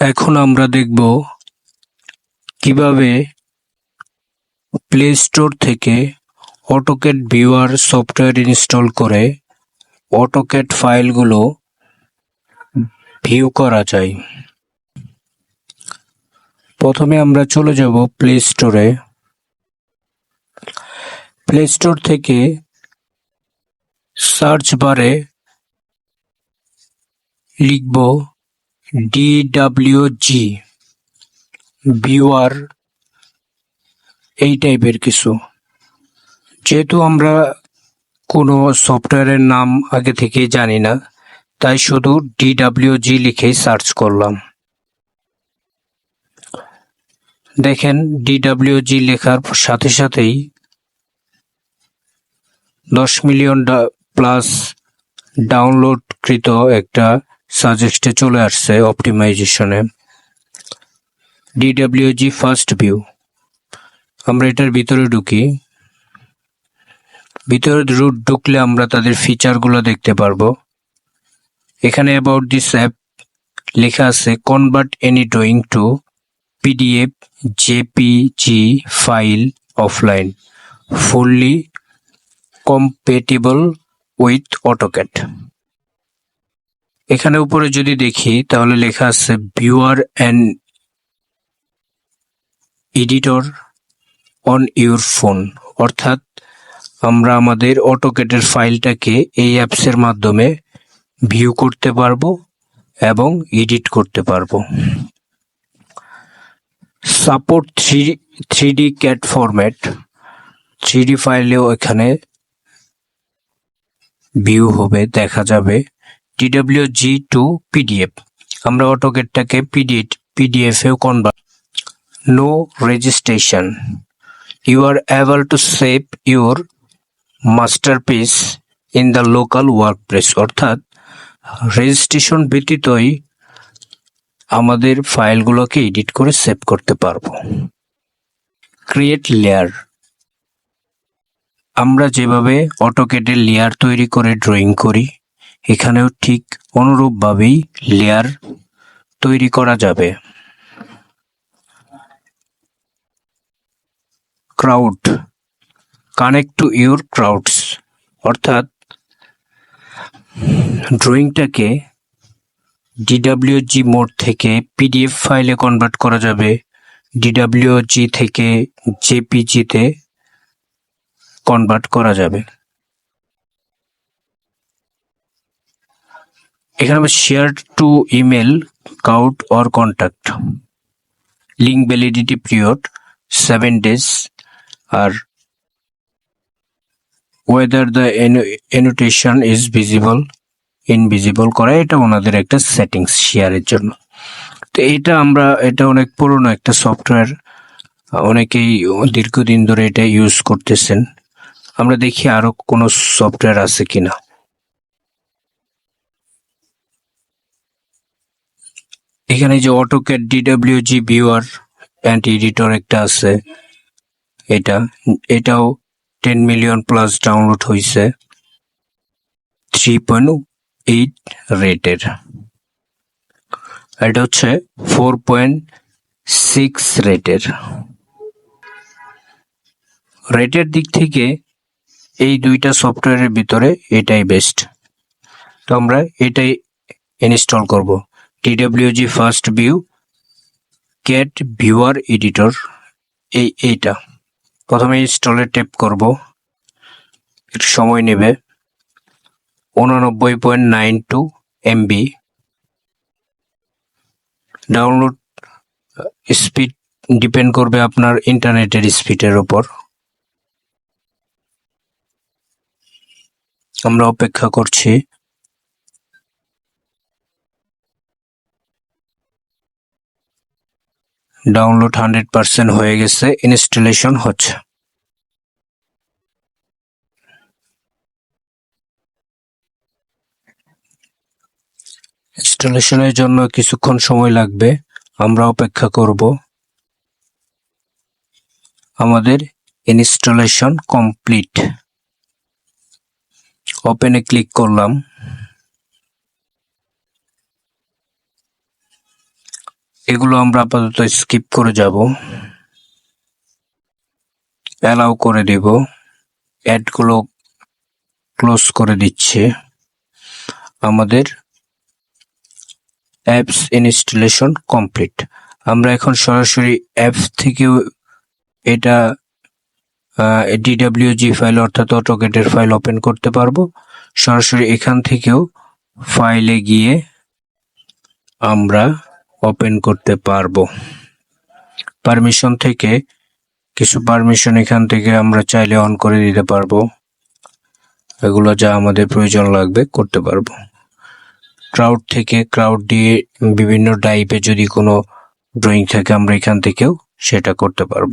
এখন আমরা দেখব কীভাবে প্লে স্টোর থেকে অটোক্যাড ভিউয়ার সফটওয়্যার ইনস্টল করে অটোক্যাড ফাইলগুলো ভিউ করা যায়। প্রথমে আমরা চলে যাব প্লে স্টোরে প্লে স্টোর থেকে সার্চ বারে লিখব ডিডাব্লিউজি ভিউয়ার এই টাইপের কিছু। যেহেতু আমরা কোনো সফটওয়্যারের নাম আগে থেকেই জানি না, তাই শুধু ডিডাব্লিউজি লিখেই সার্চ করলাম। দেখেন ডিডাব্লিউজি লেখার সাথে সাথেই দশ মিলিয়ন প্লাস ডাউনলোডকৃত একটা সাজেস্টে চলে আসছে অপটিমাইজেশনে ডিডাব্লিউজি ফার্স্ট ভিউ আমরা এটার ভিতরে ঢুকি। ভিতরে রুট ঢুকলে আমরা তাদের ফিচারগুলো দেখতে পারব। এখানে অ্যাবাউট দিস অ্যাপ লেখা আছে convert any drawing to PDF JPG file offline fully compatible with AutoCAD এখানে উপরে যদি দেখি, তাহলে লেখা আছে viewer and editor on your phone অর্থাৎ আমরা আমাদের অটোক্যাটের ফাইলটাকে এই অ্যাপসের মাধ্যমে ভিউ করতে পারব এবং এডিট করতে পারব। Support three three D CAD format three D ফাইলেও এখানে ভিউ হবে, দেখা যাবে। ডিডাব্লিউ জি টু পিডিএফ আমরা অটোকেটটাকে পিডিএফ পিডিএফ এও convert no registration you are able to save your masterpiece in the local work place অর্থাৎ রেজিস্ট্রেশন ব্যতীতই আমাদের ফাইলগুলোকে এডিট করে সেভ করতে পারব। ক্রিয়েট লেয়ার আমরা যেভাবে অটোকেটের লেয়ার তৈরি করে ড্রয়িং করি এখানেও ঠিক অনুরূপভাবেই লেয়ার তৈরি করা যাবে। Cloud connect to your clouds অর্থাৎ ড্রয়িংটাকে ডিডাব্লিউজি মোড থেকে পিডিএফ ফাইলে কনভার্ট করা যাবে। ডিডাব্লিউজি থেকে জেপিজিতে কনভার্ট করা যাবে। এখানে share to email count or contact link validity period seven days R whether the annotation is visible invisible করা, এটা ওনাদের একটা সেটিংস শেয়ারের জন্য। তো এটা আমরা, এটা অনেক পুরনো একটা সফটওয়্যার অনেকেই দীর্ঘদিন ধরে এটা ইউজ করতেছেন। আমরা দেখি আরও কোনো সফটওয়্যার আছে কিনা। এখানে যে AutoCAD DWG viewer and editor একটা আছে, এটা, এটাও টেন মিলিয়ন প্লাস ডাউনলোড হয়েছে থ্রি পয়েন্ট এইট রেটের এটা হচ্ছে ফোর পয়েন্ট সিক্স রেটের রেটের দিক থেকে এই দুইটা সফটওয়্যারের ভিতরে এটাই বেস্ট তো আমরা এটাই ইনস্টল করব। DWG first view CAD viewer editor এই এইটা। প্রথমে ইনস্টলে টেপ করব, একটু সময় নেবে। উননব্বই point nine two MB download speed depend করবে আপনার ইন্টারনেটের স্পিডের উপর। আমরা অপেক্ষা করছি। ডাউনলোড হান্ড্রেড পার্সেন্ট হয়ে গেছে ইনস্টলেশন হচ্ছে। ইনস্টলেশনের জন্য কিছুক্ষণ সময় লাগবে, আমরা অপেক্ষা করব। আমাদের ইনস্টলেশন কমপ্লিট ওপেনে ক্লিক করলাম। এগুলো আমরা আপাতত স্কিপ করে যাব। অ্যালাউ করে দেব। অ্যাডগুলো ক্লোজ করে দিচ্ছে। আমাদের অ্যাপস ইনস্টলেশন কমপ্লিট আমরা এখন সরাসরি অ্যাপস থেকেও এটা ডিডাব্লিউজি ফাইল অর্থাৎ অটোকেটের ফাইল ওপেন করতে পারব। সরাসরি এখান থেকেও ফাইলে গিয়ে আমরা ওপেন করতে পারব। পারমিশন থেকে কিছু পারমিশন এখান থেকে আমরা চাইলে অন করে দিতে পারব। এগুলো যা আমাদের প্রয়োজন লাগবে করতে পারব। ক্রাউড থেকে ক্রাউড দিয়ে বিভিন্ন টাইপে যদি কোনো ড্রয়িং থাকে আমরা এখান থেকেও সেটা করতে পারব।